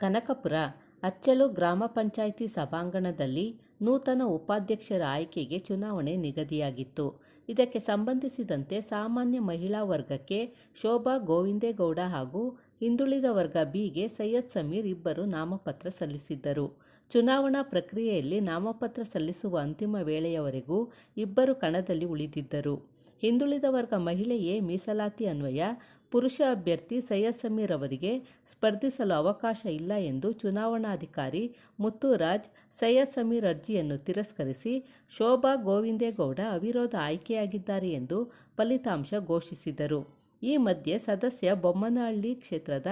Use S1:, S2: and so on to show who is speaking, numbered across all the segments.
S1: ಕನಕಪುರ, ಅಚ್ಚಲು ಗ್ರಾಮ ಪಂಚಾಯಿತಿ ಸಭಾಂಗಣದಲ್ಲಿ ನೂತನ ಉಪಾಧ್ಯಕ್ಷರ ಆಯ್ಕೆಗೆ ಚುನಾವಣೆ ನಿಗದಿಯಾಗಿತ್ತು. ಇದಕ್ಕೆ ಸಂಬಂಧಿಸಿದಂತೆ ಸಾಮಾನ್ಯ ಮಹಿಳಾ ವರ್ಗಕ್ಕೆ ಶೋಭಾ ಗೋವಿಂದೇಗೌಡ ಹಾಗೂ ಹಿಂದುಳಿದ ವರ್ಗ ಬಿಗೆ ಸೈಯದ್ ಸಮೀರ್ ಇಬ್ಬರು ನಾಮಪತ್ರ ಸಲ್ಲಿಸಿದ್ದರು. ಚುನಾವಣಾ ಪ್ರಕ್ರಿಯೆಯಲ್ಲಿ ನಾಮಪತ್ರ ಸಲ್ಲಿಸುವ ಅಂತಿಮ ವೇಳೆಯವರೆಗೂ ಇಬ್ಬರು ಕಣದಲ್ಲಿ ಉಳಿದಿದ್ದರು. ಹಿಂದುಳಿದ ವರ್ಗ ಮಹಿಳೆಯೇ ಮೀಸಲಾತಿ ಅನ್ವಯ, ಪುರುಷ ಅಭ್ಯರ್ಥಿ ಸೈಯದ್ ಸಮೀರ್ ಅವರಿಗೆ ಸ್ಪರ್ಧಿಸಲು ಅವಕಾಶ ಇಲ್ಲ ಎಂದು ಚುನಾವಣಾಧಿಕಾರಿ ಮುತ್ತುರಾಜ್ ಸೈಯದ್ ಸಮೀರ್ ಅರ್ಜಿಯನ್ನು ತಿರಸ್ಕರಿಸಿ, ಶೋಭಾ ಗೋವಿಂದೇಗೌಡ ಅವಿರೋಧ ಆಯ್ಕೆಯಾಗಿದ್ದಾರೆ ಎಂದು ಫಲಿತಾಂಶ ಘೋಷಿಸಿದರು. ಈ ಮಧ್ಯೆ ಸದಸ್ಯ ಬೊಮ್ಮನಹಳ್ಳಿ ಕ್ಷೇತ್ರದ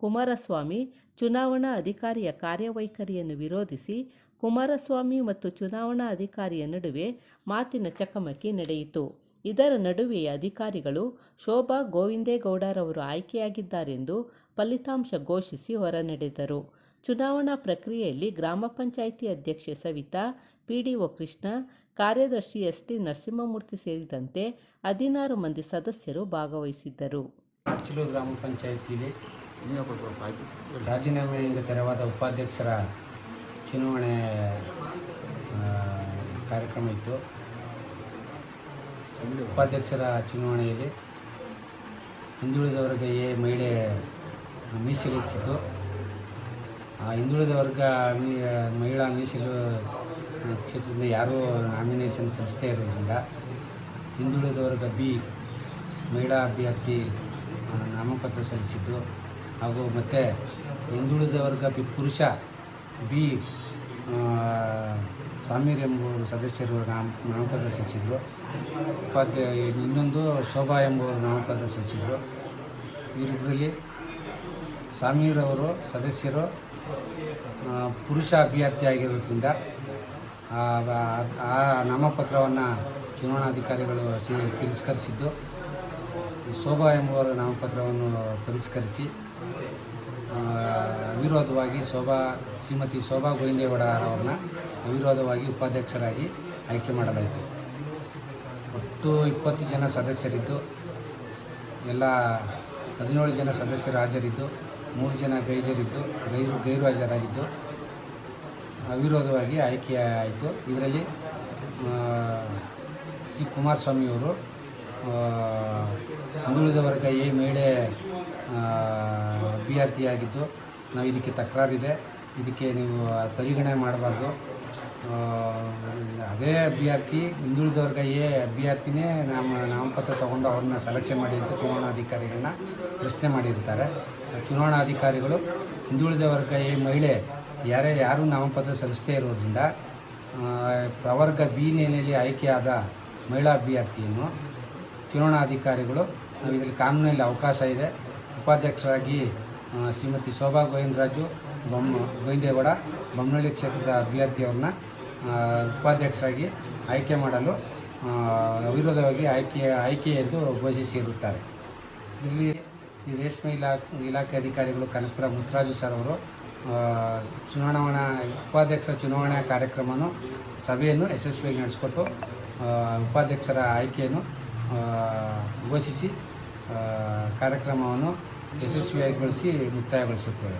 S1: ಕುಮಾರಸ್ವಾಮಿ ಚುನಾವಣಾ ಅಧಿಕಾರಿಯ ಕಾರ್ಯವೈಖರಿಯನ್ನು ವಿರೋಧಿಸಿ, ಕುಮಾರಸ್ವಾಮಿ ಮತ್ತು ಚುನಾವಣಾ ಅಧಿಕಾರಿಯ ನಡುವೆ ಮಾತಿನ ಚಕಮಕಿ ನಡೆಯಿತು. ಇದರ ನಡುವೆ ಅಧಿಕಾರಿಗಳು ಶೋಭಾ ಗೋವಿಂದೇಗೌಡರವರು ಆಯ್ಕೆಯಾಗಿದ್ದಾರೆಂದು ಫಲಿತಾಂಶ ಘೋಷಿಸಿ ಹೊರನಡೆದರು. ಚುನಾವಣಾ ಪ್ರಕ್ರಿಯೆಯಲ್ಲಿ ಗ್ರಾಮ ಪಂಚಾಯಿತಿ ಅಧ್ಯಕ್ಷೆ ಸವಿತಾ, ಪಿಡಿಒ ಕೃಷ್ಣ, ಕಾರ್ಯದರ್ಶಿ ಎಸ್. ಟಿ. ನರಸಿಂಹಮೂರ್ತಿ ಸೇರಿದಂತೆ ಹದಿನಾರು ಮಂದಿ ಸದಸ್ಯರು ಭಾಗವಹಿಸಿದ್ದರು.
S2: ಗ್ರಾಮ ಪಂಚಾಯಿತಿಯಲ್ಲಿ ರಾಜೀನಾಮೆಯಿಂದ ತೆರವಾದ ಉಪಾಧ್ಯಕ್ಷರ ಚುನಾವಣೆ ಕಾರ್ಯಕ್ರಮ ಇತ್ತು ಉಪಾಧ್ಯಕ್ಷರ ಚುನಾವಣೆಯಲ್ಲಿ ಹಿಂದುಳಿದ ವರ್ಗ ಎ ಮಹಿಳೆ ಮೀಸಲಿಸಿತ್ತು ಆ ಹಿಂದುಳಿದ ವರ್ಗ ಮಹಿಳಾ ಮೀಸಲು ಕ್ಷೇತ್ರದಿಂದ ಯಾರೂ ನಾಮಿನೇಷನ್ ಸಲ್ಲಿಸದೇ ಇರೋದ್ರಿಂದ ಹಿಂದುಳಿದ ವರ್ಗ ಬಿ ಮಹಿಳಾ ಅಭ್ಯರ್ಥಿ ನಾಮಪತ್ರ ಸಲ್ಲಿಸಿದ್ದು. ಹಾಗೂ ಮತ್ತು ಹಿಂದುಳಿದ ವರ್ಗ ಬಿ ಪುರುಷ ಬಿ ಆ, ಸಮೀರ್ ಎಂಬುವರು ಸದಸ್ಯರು ನಾಮ ನಾಮಪತ್ರ ಸಲ್ಲಿಸಿದರು. ಉಪಾಧ್ಯ ಇನ್ನೊಂದು ಶೋಭಾ ಎಂಬುವರು ನಾಮಪತ್ರ ಸಲ್ಲಿಸಿದರು. ಇವರಿಬ್ಬರಲ್ಲಿ ಸಮೀರ್ ಅವರು ಸದಸ್ಯರು ಪುರುಷ ಅಭ್ಯರ್ಥಿ ಆಗಿರೋದ್ರಿಂದ ಆ ನಾಮಪತ್ರವನ್ನು ಚುನಾವಣಾಧಿಕಾರಿಗಳು ತಿರಸ್ಕರಿಸಿದ್ದು. ಶೋಭಾ ಎಂಬುವರ ನಾಮಪತ್ರವನ್ನು ಪರಿಷ್ಕರಿಸಿ ಅವಿರೋಧವಾಗಿ ಶೋಭಾ, ಶ್ರೀಮತಿ ಶೋಭಾ ಗೋವಿಂದೇಗೌಡ ಅವರನ್ನ ಅವಿರೋಧವಾಗಿ ಉಪಾಧ್ಯಕ್ಷರಾಗಿ ಆಯ್ಕೆ ಮಾಡಲಾಯಿತು. ಒಟ್ಟು ಇಪ್ಪತ್ತು ಜನ ಸದಸ್ಯರಿದ್ದು, ಎಲ್ಲ ಹದಿನೇಳು ಜನ ಸದಸ್ಯರು ಹಾಜರಿದ್ದು, ಮೂರು ಜನ ಗೈಜರಿದ್ದು, ಗೈರು ಗೈರು ಹಾಜರಾಗಿದ್ದು ಅವಿರೋಧವಾಗಿ ಆಯ್ಕೆ ಆಯಿತು. ಇದರಲ್ಲಿ ಶ್ರೀ ಕುಮಾರಸ್ವಾಮಿಯವರು ಹಿಂದುಳಿದ ವರ್ಗ ಎ ಮಹಿಳೆ ಅಭ್ಯರ್ಥಿಯಾಗಿದ್ದು ನಾವು ಇದಕ್ಕೆ ತಕರಾರಿದೆ. ಇದಕ್ಕೆ ನೀವು ಪರಿಗಣನೆ ಮಾಡಬಾರ್ದು. ಅದೇ ಅಭ್ಯರ್ಥಿ ಹಿಂದುಳಿದ ವರ್ಗ ಎ ಅಭ್ಯರ್ಥಿನೇ ನಮ್ಮ ನಾಮಪತ್ರ ತೊಗೊಂಡು ಅವ್ರನ್ನ ಸೆಲೆಕ್ಷನ್ ಮಾಡಿ ಅಂತ ಚುನಾವಣಾಧಿಕಾರಿಗಳನ್ನ ಪ್ರಶ್ನೆ ಮಾಡಿರ್ತಾರೆ. ಚುನಾವಣಾಧಿಕಾರಿಗಳು ಹಿಂದುಳಿದ ವರ್ಗ ಎ ಮಹಿಳೆ, ಯಾರೇ ಯಾರೂ ನಾಮಪತ್ರ ಸಲ್ಲಿಸದೇ ಇರೋದ್ರಿಂದ ಪ್ರವರ್ಗ ಬಿ ನೆಲೆಯಲ್ಲಿ ಆಯ್ಕೆಯಾದ ಮಹಿಳಾ ಅಭ್ಯರ್ಥಿಯನ್ನು ಚುನಾವಣಾಧಿಕಾರಿಗಳು, ನಾವು ಇದರಲ್ಲಿ ಕಾನೂನಲ್ಲಿ ಅವಕಾಶ ಇದೆ. ಉಪಾಧ್ಯಕ್ಷರಾಗಿ ಶ್ರೀಮತಿ ಶೋಭಾ ಗೋವಿಂದರಾಜು ಬೊಮ್ಮ ಗೋವಿಂದೇಗೌಡ ಬೊಮ್ಮನಹಳ್ಳಿ ಕ್ಷೇತ್ರದ ಅಭ್ಯರ್ಥಿಯವ್ರನ್ನ ಉಪಾಧ್ಯಕ್ಷರಾಗಿ ಆಯ್ಕೆ ಮಾಡಲು ವಿರೋಧವಾಗಿ ಆಯ್ಕೆ ಆಯ್ಕೆ ಎಂದು ಘೋಷಿಸಿರುತ್ತಾರೆ. ಇಲ್ಲಿ ರೇಷ್ಮೆ ಇಲಾಖೆ ಇಲಾಖೆ ಅಧಿಕಾರಿಗಳು ಕನಕಪುರ ಮುತ್ತರಾಜು ಸರ್ ಅವರು ಚುನಾವಣಾ, ಉಪಾಧ್ಯಕ್ಷರ ಚುನಾವಣಾ ಕಾರ್ಯಕ್ರಮವನ್ನು ಸಭೆಯನ್ನು ಯಶಸ್ವಿಯಾಗಿ ನಡೆಸಿಕೊಟ್ಟು ಉಪಾಧ್ಯಕ್ಷರ ಆಯ್ಕೆಯನ್ನು ಘೋಷಿಸಿ ಕಾರ್ಯಕ್ರಮವನ್ನು ಯಶಸ್ವಿಯಾಗಿಗೊಳಿಸಿ ಮುಕ್ತಾಯಗೊಳಿಸುತ್ತೇವೆ.